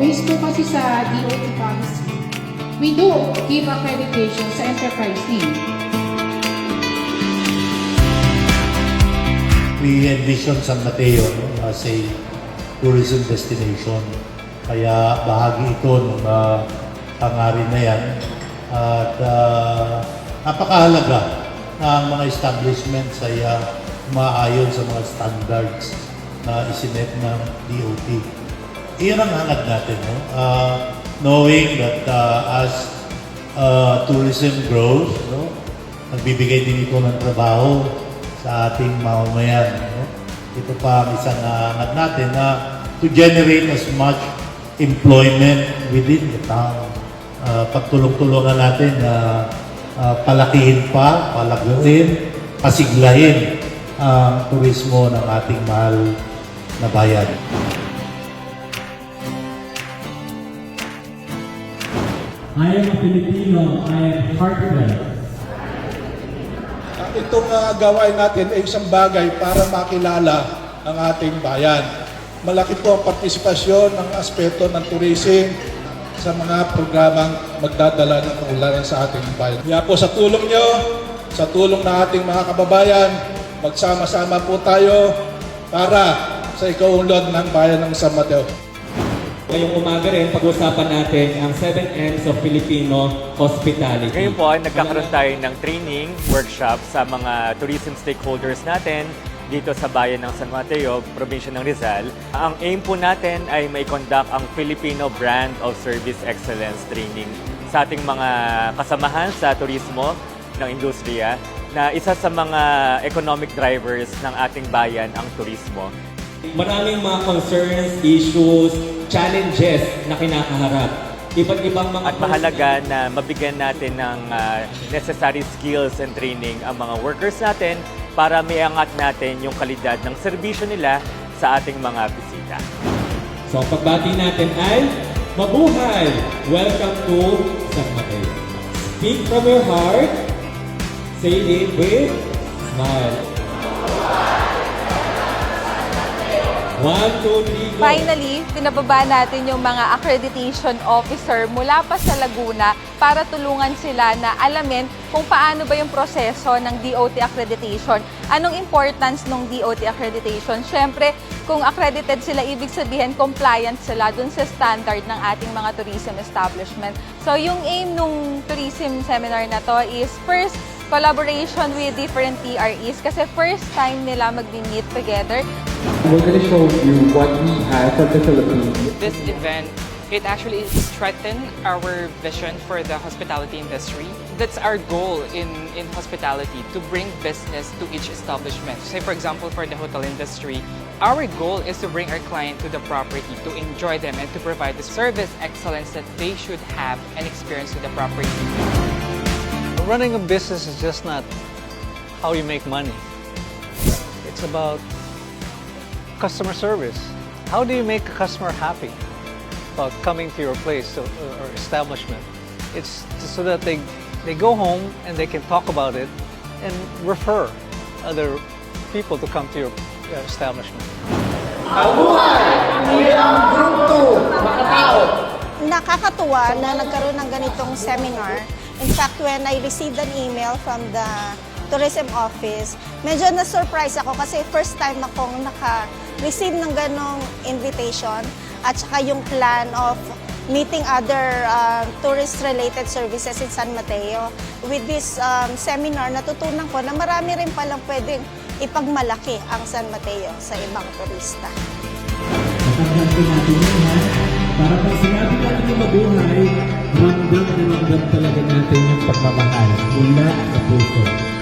based po kasi sa DOT policy, we do give accreditation sa enterprise name. we envision San Mateo no, as a tourism destination. Kaya bahagi ito ng uh, hangarin na yan. At uh, napakahalaga na ang mga establishments ay uh, umaayon sa mga standards na isinet ng DOT. Iyan ang hangad natin. No? Uh, knowing that uh, as uh, tourism grows, no? nagbibigay din ito ng trabaho sa ating mamamayan. No? Ito pa ang isang hangad natin na to generate as much employment within the town. Uh, pagtulong-tulungan natin na uh, palakihin pa, palaguin, pasiglahin ang turismo ng ating mahal na bayan. I am a Filipino. I am heartfelt. Itong uh, gawain natin ay isang bagay para makilala ang ating bayan. Malaki po ang partisipasyon ng aspeto ng tourism sa mga programang magdadala ng kaulanan sa ating bayan. Kaya po sa tulong nyo, sa tulong ng ating mga kababayan, magsama-sama po tayo para sa ikaunlad ng bayan ng San Mateo. Ngayong umaga rin, pag-usapan natin ang 7 M's of Filipino Hospitality. Ngayon po nagkakaroon tayo ng training workshop sa mga tourism stakeholders natin dito sa bayan ng San Mateo, probinsya ng Rizal. Ang aim po natin ay may conduct ang Filipino Brand of Service Excellence Training sa ating mga kasamahan sa turismo ng industriya na isa sa mga economic drivers ng ating bayan ang turismo. Maraming mga concerns, issues, challenges na kinakaharap. Iba't ibang mga At mahalaga na mabigyan natin ng ah, necessary skills and training ang mga workers natin para maiangat natin yung kalidad ng serbisyo nila sa ating mga bisita. So ang pagbati natin ay Mabuhay! Welcome to San Mateo. Speak from your heart. Say it with smile. Finally, pinababa natin yung mga accreditation officer mula pa sa Laguna para tulungan sila na alamin kung paano ba yung proseso ng DOT accreditation. Anong importance ng DOT accreditation? Siyempre, kung accredited sila, ibig sabihin compliant sila dun sa standard ng ating mga tourism establishment. So, yung aim nung tourism seminar na to is first, collaboration with different TREs kasi first time nila mag-meet together. We're going to show you what we have for the Philippines. this event, it actually strengthened our vision for the hospitality industry. That's our goal in, in hospitality, to bring business to each establishment. Say, for example, for the hotel industry, our goal is to bring our client to the property, to enjoy them, and to provide the service excellence that they should have and experience with the property. Running a business is just not how you make money. It's about customer service. How do you make a customer happy about coming to your place or, establishment? It's so that they, they go home and they can talk about it and refer other people to come to your uh, establishment. nakakatuwa na nagkaroon ng ganitong seminar. In fact, when I received an email from the tourism office, medyo na-surprise ako kasi first time akong naka-receive ng ganong invitation at saka yung plan of meeting other uh, tourist-related services in San Mateo. With this um, seminar, natutunan ko na marami rin palang pwedeng ipagmalaki ang San Mateo sa ibang turista. Matandaan po natin yun, ha? Para pag sinabi yung mabuhay, ramdam na ramdam talaga natin yung pagmamahal mula sa puso.